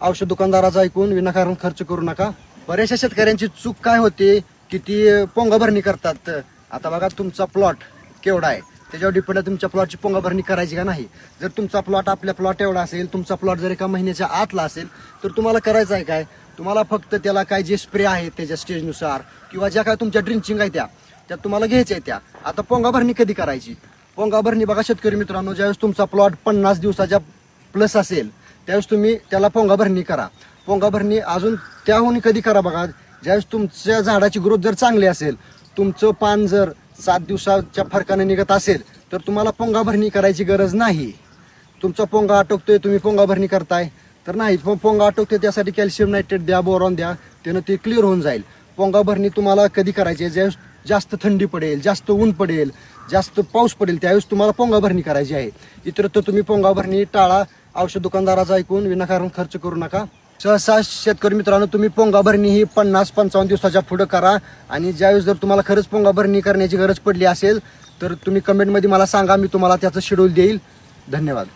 औषध दुकानदाराचं ऐकून विनाकारण खर्च करू नका. बऱ्याचशा शेतकऱ्यांची चूक काय होते की ती पोंगाभरणी करतात? आता बघा तुमचा प्लॉट केवढा आहे. त्याच्यावर डिपेंड आहे तुमच्या प्लॉटची पोंगाभरणी करायची का नाही. जर तुमचा प्लॉट आपल्या प्लॉट एवढा असेल तुमचा प्लॉट जर एका महिन्याच्या आतला असेल तर तुम्हाला करायचं आहे काय? तुम्हाला फक्त त्याला काय जे स्प्रे आहे त्याच्या स्टेजनुसार किंवा ज्या काय तुमच्या ड्रिंचिंग आहे त्या त्या तुम्हाला घ्यायच्या आहेत त्या. आता पोंगाभरणी कधी करायची? पोंगाभरणी बघा शेतकरी मित्रांनो ज्यावेळेस तुमचा प्लॉट पन्नास दिवसाच्या प्लस असेल त्यावेळेस तुम्ही त्याला पोंगा भरणी करा. पोंगा भरणी अजून त्याहून कधी करा बघा. ज्यावेळेस तुमच्या झाडाची ग्रोथ जर चांगली असेल तुमचं पान जर सात दिवसाच्या फरकाने निघत असेल तर तुम्हाला पोंगा भरणी करायची गरज नाही. तुमचा पोंगा आटोकतोय तुम्ही पोंगा भरणी करताय. तर नाही पोंगा आटोकतोय त्यासाठी कॅल्शियम नायट्रेट द्या बोरॉन द्या त्यानं ते क्लिअर होऊन जाईल. पोंगा भरणी तुम्हाला कधी करायची आहे? ज्यावेळेस जास्त थंडी पडेल जास्त ऊन पडेल जास्त पाऊस पडेल त्यावेळेस तुम्हाला पोंगा भरणी करायची आहे. इतरत्र तुम्ही पोंगा भरणी टाळा औषध दुकानदाराचा ऐकून विनाकारण खर्च करू नका. सहसा शेतकरी मित्रांनो तुम्ही पोंगा भरणी ही पन्नास पंचावन्न दिवसाच्या पुढं करा आणि ज्यावेळेस जर तुम्हाला खरंच पोंगा भरणी करण्याची गरज पडली असेल तर तुम्ही कमेंटमध्ये मला सांगा मी तुम्हाला त्याचं शेड्यूल देईल. धन्यवाद.